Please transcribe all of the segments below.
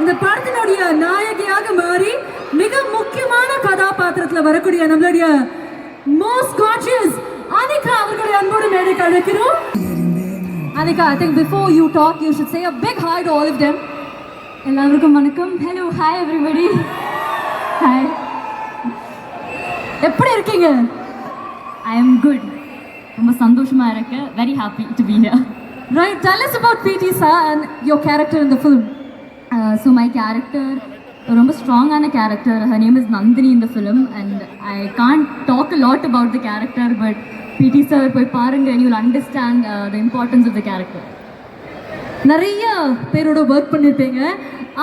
இந்த படத்தினுடைய நாயகியாக மாறி மிக முக்கியமான கதாபாத்திரத்துல வரக்கூடிய நம்மளுடைய மோஸ்ட் கான்ஷியஸ் அனிகா அவர்களை அன்போடு மேடைக்கு அழைக்கிறோம். Anika I think before you talk you should say a big hi to all of them. எல்லாருக்கும் வணக்கம். ஹலோ ஹாய் எவ்ரிபடி ஹாய் எப்படி இருக்கீங்க? ஐ எம் குட் ரொம்ப சந்தோஷமா இருக்கு. Very happy to be here Right, tell us about PT sir and your character in the film. So my character ரொம்ப ஸ்ட்ராங்கான character her name is Nandini இந்த film and I can't talk a lot about the character but PT sir போய் பாருங்க you will understand the importance of the character நிறைய பேரோட work பண்ணியிருப்பீங்க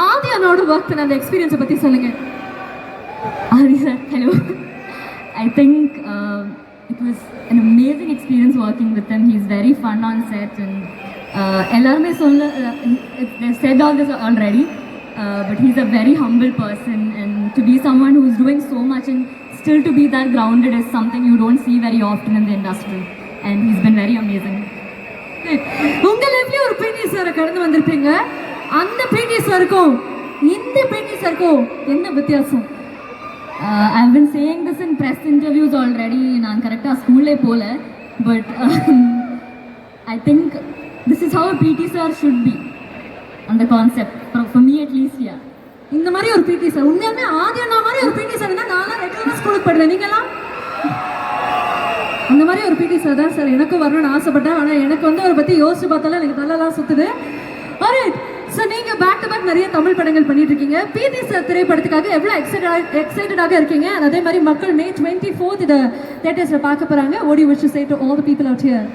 ஆதியானோட work பண்ண அந்த எக்ஸ்பீரியன்ஸை பற்றி சொல்லுங்க. Aadhi sir hello I think it was an amazing experience working with them he is very fun on set and எல்லாருமே சொல்ல they said all this already uh, but he's a very humble person and to be someone who's doing so much and still to be that grounded is something you don't see very often in the industry and he's been very amazing உங்க லைஃப்லயும் ஒரு பிடி சாரை கடந்து வந்திருப்பீங்க அந்த பிடி சாருக்கும் இந்த பிடி சாருக்கும் என்ன வித்தியாசம் uh, I've been saying this in press interviews already நான் கரெக்டாக ஸ்கூல்லே போகல but I think this is how PT sir should be அந்த concept for me at least yeah இந்த மாதிரி ஒரு பிடி சார் உண்மையாலுமே ஆதியானா மாதிரி ஒரு பிடி சார் தான் நான்லாம் ரெகுலராக ஸ்கூலுக்கு படிக்கிறேன் நீங்களாம் அந்த மாதிரி ஒரு பிடி சார் தான் சார் எனக்கும் வரணும்னு ஆசைப்பட்டேன். ஆனால் எனக்கு வந்து அவரை பற்றி யோசிச்சு பார்த்தாலும் எனக்கு தலைலாம் சுற்றுது ஆல்ரைட் சார் நீங்கள் பேக் டு பேக் நிறைய தமிழ் படங்கள் பண்ணிட்டு இருக்கீங்க. பிடி சார் திரைப்படத்துக்காக எவ்வளோ எக்ஸைட்டட் எக்ஸைட்டடாக இருக்கீங்க? அதே மாதிரி மக்கள் மே டுவெண்ட்டி ஃபோர்த் இதை தேட்டர்ஸில் பார்க்க போகிறாங்க ஓடி wish say to all the people out here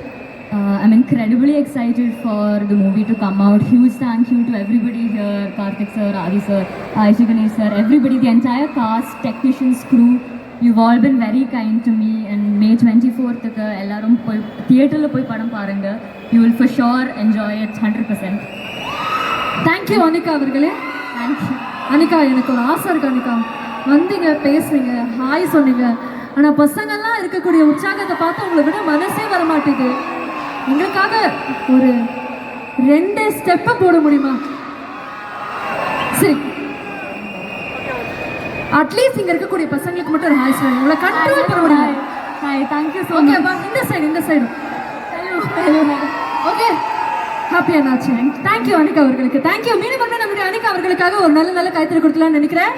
Uh, I'm incredibly excited for the movie to come out. Huge thank you to everybody here, Karthik sir, Adi sir, Aishi Ganesh sir, everybody, the entire cast, technicians, crew. You've all been very kind to me and May 24th க்கு எல்லாரும் போய் தியேட்டரில் போய் படம் பாருங்க you will for sure enjoy it 100%. Thank you Anika அவர்களே Thank you. Anika எனக்கு ஒரு ஆசை இருக்கு அனிகா வந்தீங்க பேசுனீங்க ஹாய் சொன்னீங்க ஆனால் பசங்கள்லாம் இருக்கக்கூடிய உற்சாகத்தை பார்த்து உங்களை விட மனசே வர மாட்டேங்குது எங்களுக்காக ஒரு ரெண்டு ஸ்டெப்பை போட முடியுமா? சரி. அட்லீஸ்ட் இங்க இருக்கக்கூடிய பசங்களுக்கு மட்டும் ஒரு ஹாய் சொல்லுங்க உங்களை கண்ட்ரோல் பண்ண முடியும்? you so okay much. இந்த சைடு இந்த சைடு. ஓகே ஹாப்பி அண்ணாச்சு தேங்க்யூ அனிகா அவர்களுக்கு. தேங்க்யூ மீண்டும் வந்து நம்முடைய அனிகா அவர்களுக்காக ஒரு நல்ல நல்ல கைத்தறி கொடுக்கலாம்னு நினைக்கிறேன்.